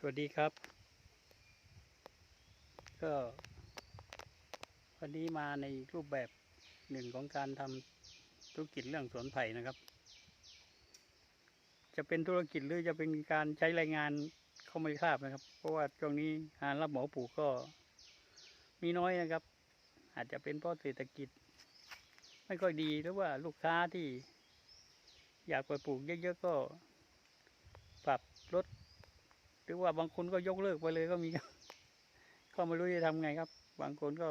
สวัสดีครับ ก็ วันนี้มาในรูปแบบหนึ่งของการทำธุรกิจเรื่องสวนไผ่นะครับ จะเป็นธุรกิจหรือจะเป็นการใช้แรงงานเขาไม่ทราบนะครับ เพราะว่าช่วงนี้งานรับเหมาปลูกก็มีน้อยนะครับ อาจจะเป็นเพราะเศรษฐกิจ ไม่ค่อยดีหรือว่าลูกค้าที่ อยากไปปลูกเยอะๆก็ ปรับลด หรือว่าบางคนก็ยกเลิกไปเลยก็มีก็ไม่รู้จะทำไงครับ บางคนก็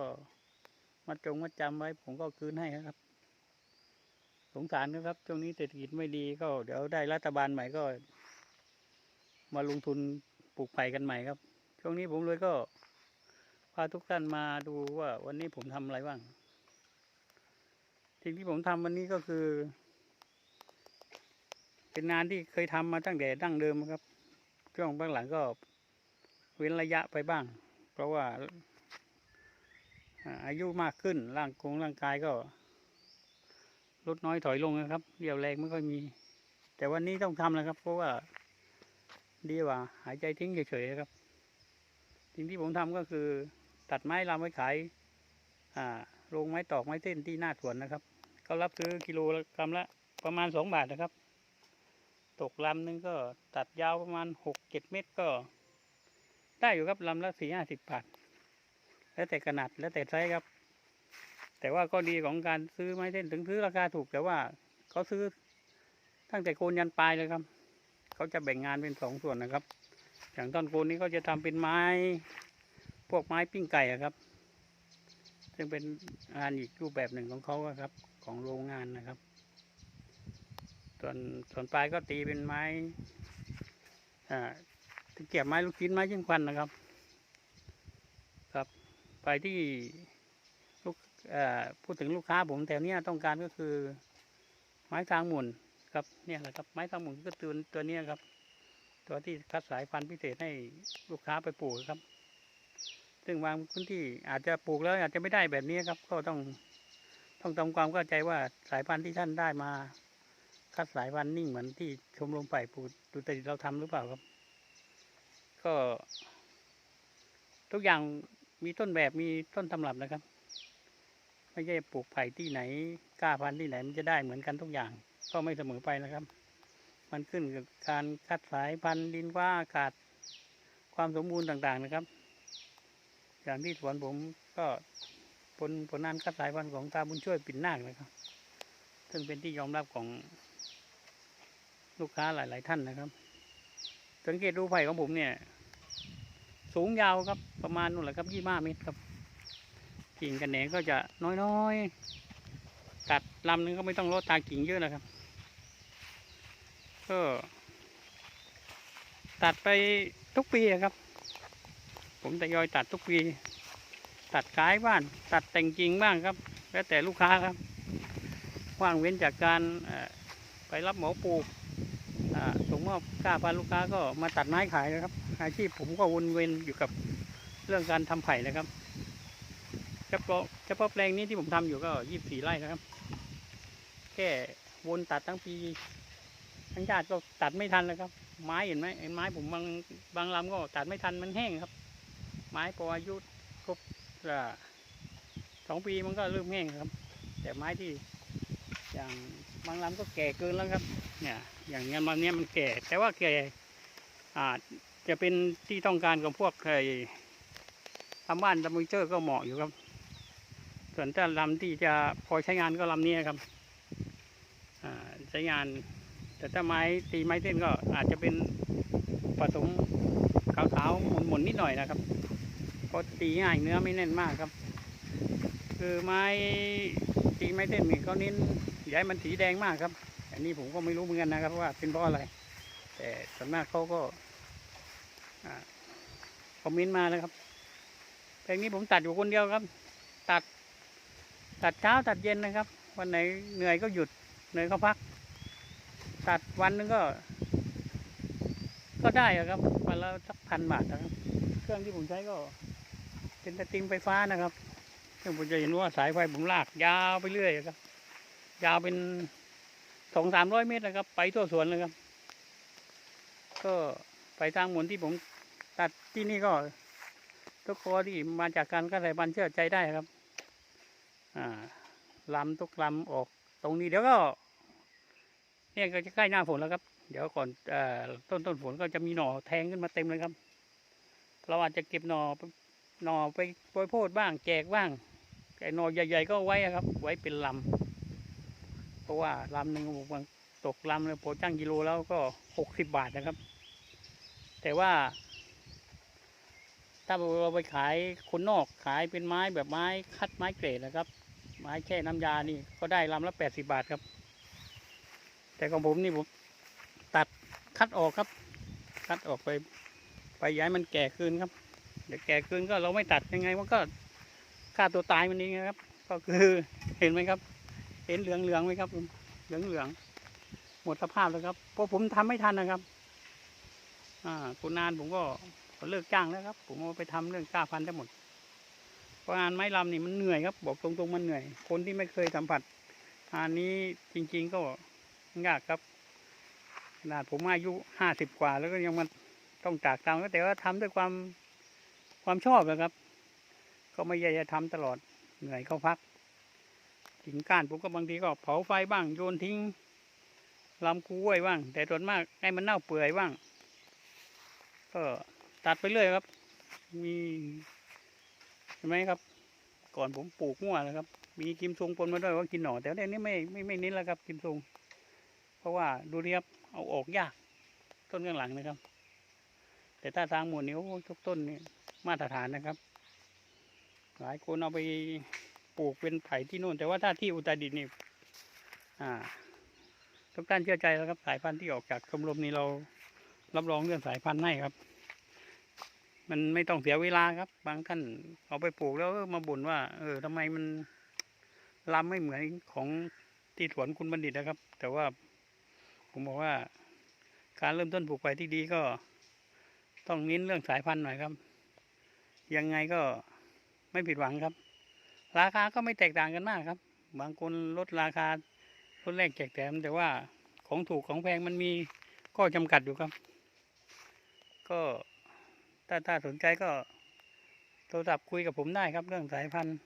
มาจงมาจำไว้ ผมก็คืนให้ครับ สงสารนะครับช่วงนี้เศรษฐกิจไม่ดีก็ เดี๋ยวได้รัฐบาลใหม่ก็ มาลงทุนปลูกไผ่กันใหม่ครับ ช่วงนี้ผมเลยก็พาทุกท่านมาดูว่า วันนี้ผมทำอะไรบ้างสิ่งที่ผมทำวันนี้ก็คือ เป็นงานที่เคยทำมาตั้งแต่ดั้งเดิมครับ ช่วงเบื้องหลังก็เว้นระยะไปบ้าง เพราะว่าอายุมากขึ้นร่างกงร่างกายก็ลดน้อยถอยลงนะครับเรี่ยวแรงไม่ค่อยมี แต่วันนี้ต้องทำนะครับ เพราะว่าดีกว่าหายใจทิ้งเฉยๆครับ สิ่งที่ผมทำก็คือ ตัดไม้ลำไว้ขายโรงไม้ตอกไม้เส้นที่หน้าสวนนะครับ เขารับซื้อกิโลกรัมละประมาณสองบาทนะครับ ตกลำหนึงก็ตัดยาวประมาณหกเจ็ดเมตรก็ ได้อยู่ครับลำละสี่ห้าสิบบาท แล้วแต่ขนาดแล้วแต่ไซส์ครับ แต่ว่าก็ดีของการซื้อไม้เส้นถึงซื้อราคาถูกแต่ว่าเขาซื้อตั้งแต่โคนยันปลายเลยครับ เขาจะแบ่งงานเป็นสองส่วนนะครับ อย่างต้นโคนนี้เขาจะทำเป็นไม้ พวกไม้ปิ้งไก่ครับ ซึ่งเป็นงานอีกรูปแบบหนึ่งของเขาครับ ของโรงงานนะครับ ส่วนส่วนปลายก็ตีเป็นไม้อ่าเกียบไม้ลูกชิ้นไม้จิ้มควันนะครับ ครับไปที่ลูกเอ่อพูดถึงลูกค้าผมแถวเนี้ยต้องการก็คือ ไม้ทางหมุนครับเนี่ยแหละครับไม้ทางหมุนก็ตัวตัวนี้ครับ ตัวที่คัดสายพันธุ์พิเศษให้ลูกค้าไปปลูกครับ ซึ่งบางพื้นที่อาจจะปลูกแล้วอาจจะไม่ได้แบบนี้ครับ ก็ต้องต้องทำความเข้าใจว่าสายพันธุ์ที่ท่านได้มา คัดสายพันธุ์นิ่งเหมือนที่ชมรมไผ่ปลูกดูแต่เราทำหรือเปล่าครับ ก็ ทุกอย่างมีต้นแบบมีต้นตำรับนะครับ ไม่ใช่ปลูกไผ่ที่ไหนกล้าพันธุ์ที่ไหนมันจะได้เหมือนกันทุกอย่าง ก็ไม่เสมอไปนะครับ มันขึ้นกับการคัดสายพันธุ์ดินว่าอากาศความสมบูรณ์ต่างๆนะครับ อย่างที่สวนผมก็ผลผลงานคัดสายพันธุ์ของตาบุญช่วยปิ่นนาคนะครับ ซึ่งเป็นที่ยอมรับของ ลูกค้าหลาย ๆ ท่านนะครับ สังเกตดูไผ่ของผมเนี่ย สูงยาวครับประมาณนู่นแหละครับยี่ห้าเมตรครับ กิ่งกันแหนงก็จะน้อย ๆ ตัดลำนึงก็ไม่ต้องลดตากิ่งเยอะนะครับ ก็ ตัดไปทุกปีครับ ผมทยอยตัดทุกปี ตัดขายบ้าน ตัดแต่งกิ่งบ้างครับ แล้วแต่ลูกค้าครับว่างเว้นจากการไปรับหมาปลูก มอบค่าพันลูกค้าก็มาตัดไม้ขายนะครับ อาชีพผมก็วนเวียนอยู่กับเรื่องการทำไผ่นะครับเฉพาะเฉพาะแปลงนี้ที่ผมทำอยู่ก็ยี่สิบสี่ไร่นะครับ แค่วนตัดทั้งปี ทั้งชาติก็ตัดไม่ทันเลยครับ ไม้เห็นไหมไอ้ไม้ผมบางบางลำก็ตัดไม่ทันมันแห้งครับ ไม้พออายุครบสองปีมันก็เริ่มแห้งครับ แต่ไม้ที่ อย่างบางลำก็แก่เกินแล้วครับ เนี่ยอย่างเงี้ยมันเนี้ยมันแก่ แต่ว่าแก่อาจจะเป็นที่ต้องการของพวกใครทำบ้านทำมิเจอร์ก็เหมาะอยู่ครับ ส่วนถ้าลำที่จะพอใช้งานก็ลำนี้ครับใช้งาน แต่ถ้าไม้ตีไม้เส้นก็อาจจะเป็นผสมขาวๆหมุนๆนิดหน่อยนะครับเพราะตีง่ายเนื้อไม่แน่นมากครับ คือไม้ตีไม้เส้นนี่เขาเน้น ยาให้มันสีแดงมากครับ อันนี้ผมก็ไม่รู้เหมือนกันนะครับว่าเป็นเพราะอะไร แต่ส่วนมากเขาก็คอมเมนต์มาแล้วครับเพลงนี้ผมตัดอยู่คนเดียวครับ ตัด ตัดเช้าตัดเย็นนะครับ วันไหนเหนื่อยก็หยุดเหนื่อยก็พัก ตัดวันหนึงก็ ก็ได้ครับวันละสักพันบาทนะครับ เครื่องที่ผมใช้ก็ เป็นสตริงไฟฟ้านะครับซึ่งผมจะเห็นว่าสายไฟผมลากยาวไปเรื่อยครับ ยาวเป็นสองสามร้อยเมตรนะครับ ไปทั่วสวนเลยครับ ก็ไฟทางหมุนที่ผมตัดที่นี่ก็ทุกคนที่มาจากการเกษตรบันเชื่อใจได้ครับ อ่าลำทุกลำออกตรงนี้เดี๋ยวก็เนี่ยก็จะใกล้หน้าฝนแล้วครับ เดี๋ยวก่อนอต้นต้นฝนก็จะมีหน่อแทงขึ้นมาเต็มเลยครับ เราอาจจะเก็บหน่อหน่อไปโปรยโพดบ้างแจกบ้างแต่หน่อใหญ่ ๆ ก็ไว้ครับ ไว้เป็นลำ เพราะว่าลำหนึ่งบางตกลำเลยโปรจ้างกิโลแล้วก็หกสิบบาทนะครับ แต่ว่า ถ้าเราไปขายคนนอกขายเป็นไม้แบบไม้คัดไม้เกรดนะครับ ไม้แช่น้ำยานี่ก็ได้ลำละแปดสิบาทครับ แต่ของผมนี่ผมตัดคัดออกครับ คัดออกไป ไปย้ายมันแก่คืนครับ เดี๋ยวแก่คืนก็เราไม่ตัดยังไงมันก็ฆ่าตัวตายมันเองครับ ก็คือเห็นไหมครับ เห็นเหลืองเหลืองๆไหมครับเหลืองเหลืองๆหมดสภาพแล้วครับเพราะผมทำไม่ทันนะครับ อ่าคุณนานผมก็เลิกจ้างแล้วครับ ผมเอาไปทำเรื่องกล้าพันธุ์ได้หมดเพราะงานไม้ลำนี่มันเหนื่อยครับ บอกตรงๆมันเหนื่อย คนที่ไม่เคยสัมผัสงานนี้จริง ๆก็ยากครับขนาดผมอายุห้าสิบกว่า แล้วก็ยังมาต้องจากตามก็แต่ว่าทำด้วยความความชอบนะครับ ก็ไม่ใช่จะทำตลอดเหนื่อยเข้าพัก กิ่งก้านผมก็บางทีก็เผาไฟบ้างโยนทิ้งลำกล้วยบ้าง แต่ส่วนมากให้มันเน่าเปื่อยบ้าง ก็ตัดไปเรื่อยครับ มีเห็นไหมครับ ก่อนผมปลูกมั่วนะครับ มีกิมซุงปนมาด้วยว่ากินหน่อแต่เดี๋ยวนี้ไม่ไม่ไม่เน้นแล้วครับกิมซุงเพราะว่าดูดิครับเอาออกยาก ต้นข้างหลังนะครับ แต่ถ้าทางหมวดนิ้วทุกต้นนี่มาตรฐานนะครับ หลายคนเอาไป ปลูกเป็นไผ่ที่นู่น แต่ว่าถ้าที่อุตรดิตถ์นี่อ่าทุกท่านเชื่อใจแล้วครับสายพันธุ์ที่ออกจากชมรมนี้เรารับรองเรื่องสายพันธุ์ให้ครับ มันไม่ต้องเสียเวลาครับ บางท่านเอาไปปลูกแล้วมาบ่นว่า เออทำไมมันลำไม่เหมือนของที่สวนคุณบัณฑิตนะครับ แต่ว่าผมบอกว่า การเริ่มต้นปลูกไผ่ที่ดีก็ ต้องเน้นเรื่องสายพันธุ์หน่อยครับ ยังไงก็ไม่ผิดหวังครับ ราคาก็ไม่แตกต่างกันมากครับ บางคนลดราคาลดแรกแจกแถม แต่ว่าของถูกของแพงมันมีข้อจำกัดอยู่ครับ ก็ถ้าถ้าสนใจก็โทรศัพท์คุยกับผมได้ครับ เรื่องสายพันธุ์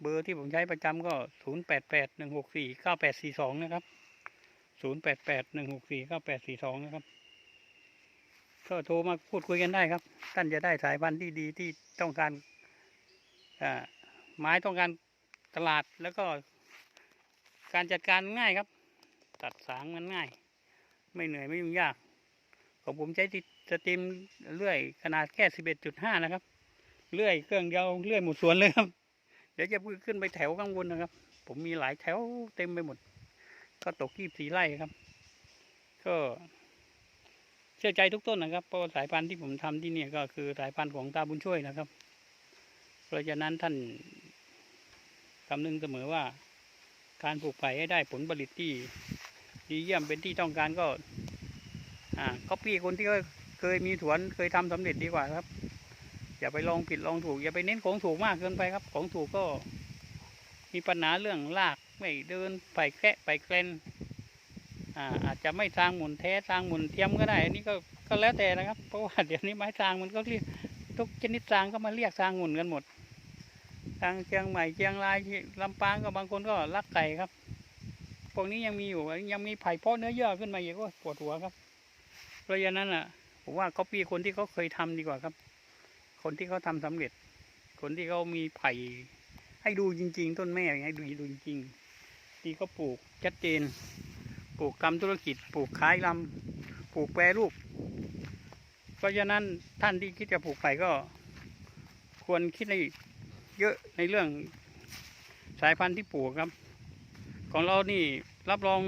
เบอร์ที่ผมใช้ประจำก็ศูนย์แปดแปดหนึ่งหกสี่เก้าแปดสี่สองนะครับศูนย์แปดแปดหนึ่งหกสี่เก้าแปดสี่สองนะครับ ก็โทรมาพูดคุยกันได้ครับ ท่านจะได้สายพันธุ์ที่ดีที่ต้องการอ่า ไม้ต้องการตลาดแล้วก็การจัดการง่ายครับ ตัดสางมันง่าย ไม่เหนื่อยไม่ยุ่งยาก ของผมใช้สตรีมเลื่อยขนาดแค่สิบเอ็ดจุดห้านะครับ เลื่อยเครื่องเดียวเลื่อยหมดสวนเลยครับ เดี๋ยวจะขึ้นไปแถวข้างบนนะครับ ผมมีหลายแถวเต็มไปหมด ก็ตกยี่สีไร่ครับ ก็เชื่อใจทุกต้นนะครับ เพราะสายพันธุ์ที่ผมทำที่นี่ก็คือสายพันธุ์ของตาบุญช่วยนะครับ เพราะฉะนั้นท่าน คำนึงเสมอว่า การปลูกไผ่ให้ได้ผลผลิตที่ดีเยี่ยมเป็นที่ต้องการก็ อ่าก็ปี้คนที่เคยมีสวนเคยทำสำเร็จดีกว่าครับ อย่าไปลองผิดลองถูก อย่าไปเน้นของถูกมากเกินไปครับ ของถูกก็ มีปัญหาเรื่องรากไม่เดินไปแคะไปแกลนอ่าอาจจะไม่สร้างหมุนแท้สร้างหมุนเทียมก็ได้อันนี้ก็ก็แล้วแต่นะครับ เพราะว่าเดี๋ยวนี้ไม้สร้างมันก็เรียกทุกชนิดสร้างก็มาเรียกสร้างหมุนกันหมด ทางเชียงใหม่เชียงรายลำปางก็บางคนก็รักไก่ครับพวกนี้ยังมีอยู่ยังมีไผ่เพาะเนื้อเยื่อขึ้นมาอีกก็ปวดหัวครับ เพราะฉะนั้นอะผมว่าก็ปีคนที่เขาเคยทำดีกว่าครับ คนที่เขาทำสำเร็จ คนที่เขามีไผ่ให้ดูจริง ๆ ต้นแม่ให้ดูดูจริงๆที่เขาปลูกชัดเจน ปลูกทำธุรกิจ ปลูกขายลำปลูกแปรรูป เพราะฉะนั้นท่านที่คิดจะปลูกไผ่ก็ควรคิดใน เยอะในเรื่องสายพันธุ์ที่ปลูกครับ ของเรานี่รับรอง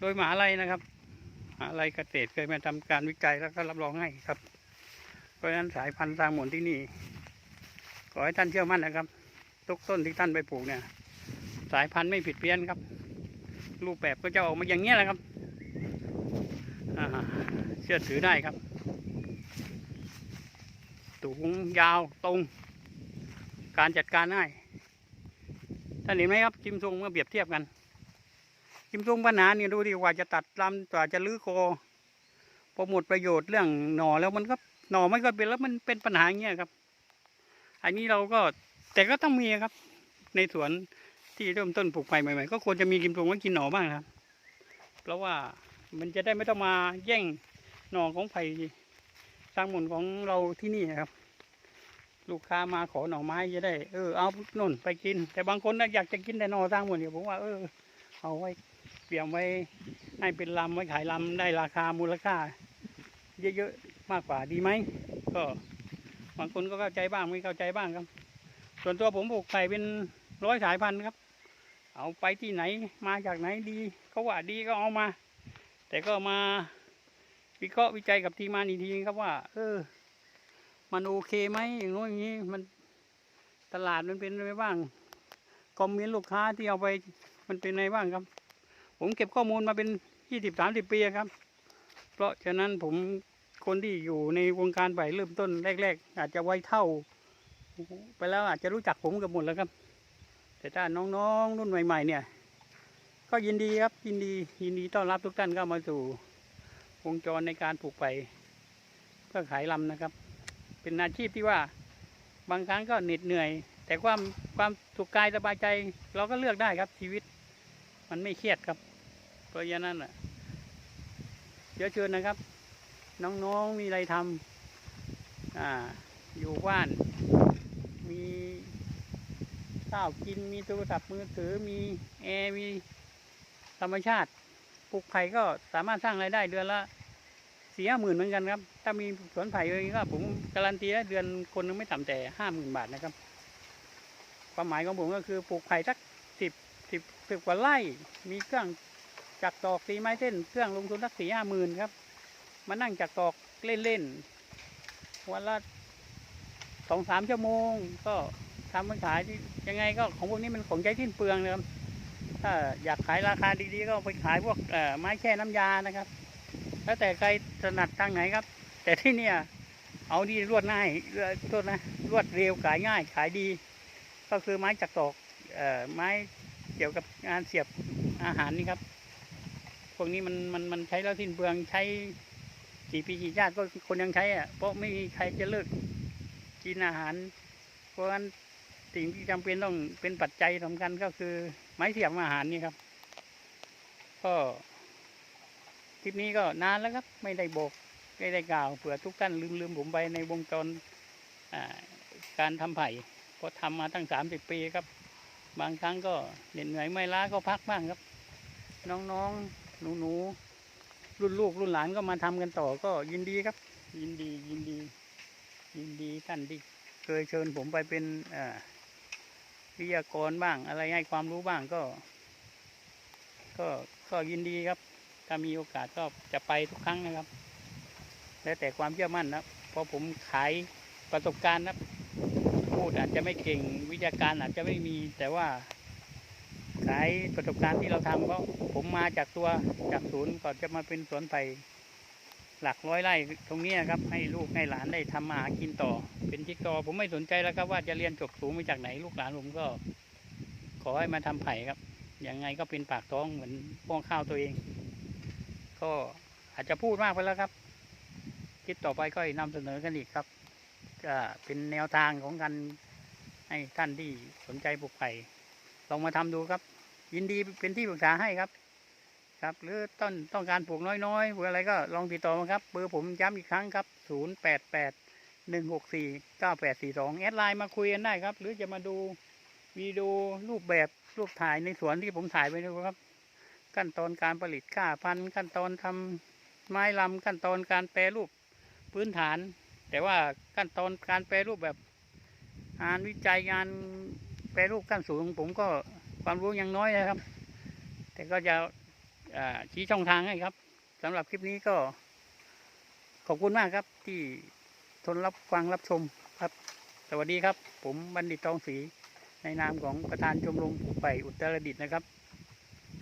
โดยมหาลัยนะครับมหาลัยเกษตรเคยมาทำการวิจัยแล้วก็รับรองให้ครับ เพราะฉะนั้นสายพันธุ์สางหมุนที่นี่ ขอให้ท่านเชื่อมั่นนะครับทุกต้นที่ท่านไปปลูกเนี่ย สายพันธุ์ไม่ผิดเพี้ยนครับ รูปแบบก็จะออกมาอย่างเงี้แหละครับเชื่อถือได้ครับสูงยาวตรง การจัดการง่ายท่านเห็นไหมครับจิมซุงเมื่อเปรียบเทียบกัน จิมซุงปัญหาเนี่ยดูดีกว่าจะตัดลำกว่าจะลื้อโคพอหมดประโยชน์เรื่องหน่อแล้วมันก็หน่อไม่ก็เป็นแล้วมันเป็นปัญหาเงี้ยครับ อันนี้เราก็แต่ก็ต้องมีครับ ในสวนที่เริ่มต้นปลูกไปใหม่ๆก็ควรจะมีกินปรุงไว้กินหน่อบ้างครับ เพราะว่ามันจะได้ไม่ต้องมาแย่งหน่อของไผ่สร้างหมุนของเราที่นี่ครับ ลูกค้ามาขอหน่อไม้จะได้ เออเอานุ่นไปกิน แต่บางคนนะอยากจะกินแต่หน่อสร้างหมุนเนี่ยผมว่าเออเอาไว้เตรียมไว้ให้เป็นลำไว้ขายลำได้ราคามูลค่า เยอะๆมากกว่าดีไหมก็บางคนก็เข้าใจบ้างไม่เข้าใจบ้างครับ ส่วนตัวผมปลูกไผ่เป็นร้อยสายพันธุ์ครับ เอาไปที่ไหนมาจากไหนดีเขาว่าดีก็เอามา แต่ก็มาวิเคราะห์วิจัยกับทีมงานอีกทีครับว่า เออ มันโอเคไหมอย่างโน้นอย่างนี้มันตลาดมันเป็นไงบ้างคอมเมนต์ลูกค้าที่เอาไปมันเป็นไงบ้างครับ ผมเก็บข้อมูลมาเป็นยี่สิบสามสิบปีครับ เพราะฉะนั้นผมคนที่อยู่ในวงการไผ่เริ่มต้นแรก ๆ อาจจะไว้เท่า ไปแล้วอาจจะรู้จักผมกันหมดแล้วครับ แต่ถ้าน้องๆรุ่นใหม่ ๆ เนี่ย ก็ยินดีครับยินดียินดีต้อนรับทุกท่านเข้ามาสู่วงจรในการปลูกไผ่เพื่อขายลำนะครับ เป็นอาชีพที่ว่าบางครั้งก็เหน็ดเหนื่อย แต่ความความสุขกายสบายใจ เราก็เลือกได้ครับชีวิต มันไม่เครียดครับเพราะฉะนั้นอะเดี๋ยวเชิญนะครับ น้องๆมีอะไรทำอ่าอยู่บ้าน มีข้าวกินมีโทรศัพท์มือถือมีแอร์มีธรรมชาติปลูกไผ่ก็สามารถสร้างรายได้เดือนละ สี่ห้าหมื่นเหมือนกันครับ ถ้ามีสวนไผ่เองก็ผมการันตีได้เดือนคนหนึงไม่ต่ำแต่ห้าหมื่นบาทนะครับ ความหมายของผมก็คือปลูกไผ่สักสิบสิบสิบกว่าไร่ มีเครื่องจักตอกตีไม้เส้น เครื่องลงทุนสักสี่ห้าหมื่นครับ มานั่งจักตอกเล่นๆวันละสองสามชั่วโมง ก็ทำมาขายที่ยังไงก็ของพวกนี้มันของใช้ทิ้นเปลืองนะครับถ้าอยากขายราคาดีๆ ก็ไปขายพวกเอ่อไม้แช่น้ำยานะครับ แล้วแต่ใครถนัดทางไหนครับ แต่ที่เนี่ย เอาดีรวดง่ายเอ่อโทษนะรวดเร็วขายง่ายขายดี ก็คือไม้จักรตอกออไม้เกี่ยวกับงานเสียบอาหารนี่ครับ พวกนี้มันมันมันใช้แล้วสิ้นเปลืองใช้กี่ปีกี่ชาติก็คนยังใช้อะเพราะไม่มีใครจะเลิกกินอาหาร เพราะฉะนั้นสิ่งที่จำเป็นต้องเป็นปัจจัยสำคัญก็คือไม้เสียบอาหารนี่ครับ ก็ คลิปนี้ก็นานแล้วครับ ไม่ได้บอกไม่ได้กล่าวเผื่อทุกท่านลืมลืมผมไปในวงจรการทำไผ่เพราะทำมาตั้งสามสิบปีครับ บางครั้งก็เหน็ดเหนื่อยไม่ล้าก็พักบ้างครับ น้องๆหนูๆรุ่นลูกรุ่นหลานก็มาทำกันต่อก็ยินดีครับ ยินดียินดี ยินดีท่านที่เคยเชิญผมไปเป็นวิทยากรบ้างอะไรให้ความรู้บ้างก็ ก็ก็ยินดีครับ ถ้ามีโอกาสก็จะไปทุกครั้งนะครับ แล้วแต่ความเชื่อมั่นนะเพราะผมขายประสบการณ์นะพูดอาจจะไม่เก่งวิทยาการอาจจะไม่มี แต่ว่าขายประสบการณ์ที่เราทำก็ผมมาจากตัวจากศูนย์ก่อนจะมาเป็นสวนไผ่หลักร้อยไร่ตรงนี้นะครับ ให้ลูกให้หลานได้ทำมาหากินต่อ เป็นจิ๊กซอผมไม่สนใจแล้วครับว่าจะเรียนจบสูงมาจากไหนลูกหลานผมก็ ขอให้มาทำไผ่ครับยังไงก็เป็นปากท้องเหมือนป้องข้าวตัวเอง ก็อาจจะพูดมากไปแล้วครับคิดต่อไปก็นำเสนอกันอีกครับ ก็เป็นแนวทางของการให้ท่านที่สนใจปลูกไผ่ลองมาทำดูครับ ยินดีเป็นที่ปรึกษาให้ครับ ครับหรือต้นต้องการปลูกน้อยๆหรืออะไรก็ลองติดต่อมาครับเบอร์ผมย้ำอีกครั้งครับ 0 8 8 1 6 4 9 8 4 2 แอดไลน์มาคุยกันได้ครับ หรือจะมาดูวีดีโอรูปแบบรูปถ่ายในสวนที่ผมถ่ายไปดูครับ ขั้นตอนการผลิตค่าพันธุ์ขั้นตอนทำไม้ลำขั้นตอนการแปรรูปพื้นฐาน แต่ว่าขั้นตอนการแปรรูปแบบงานวิจัยงานแปรรูปขั้นสูงผมก็ความรู้ยังน้อยนะครับ แต่ก็จะชี้ช่องทางให้ครับสำหรับคลิปนี้ก็ขอบคุณมากครับที่ทนรับฟังรับชมครับ สวัสดีครับ ผมบัณฑิตทองศรีในนามของประธานชมรมปลูกไผ่อุตรดิตถ์นะครับ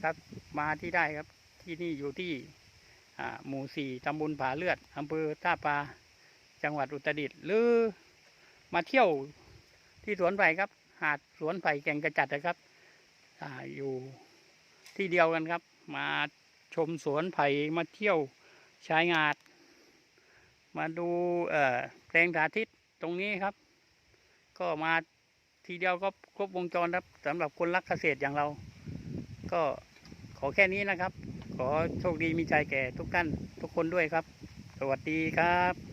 ครับมาที่ได้ครับที่นี่อยู่ที่หมู่สี่ตำบลผาเลือดอำเภอท่าปลาจังหวัดอุตรดิตถ์หรือมาเที่ยวที่สวนไผ่ครับ หาดสวนไผ่แก่งกระจัดนะครับออยู่ที่เดียวกันครับ มาชมสวนไผ่มาเที่ยวชายงาด มาดูแปลงสาธิตตรงนี้ครับ ก็มาทีเดียวก็ครบวงจรครับสำหรับคนรักเกษตรอย่างเรา ก็ ขอแค่นี้นะครับ ขอโชคดีมีใจแก่ทุกท่านทุกคนด้วยครับ สวัสดีครับ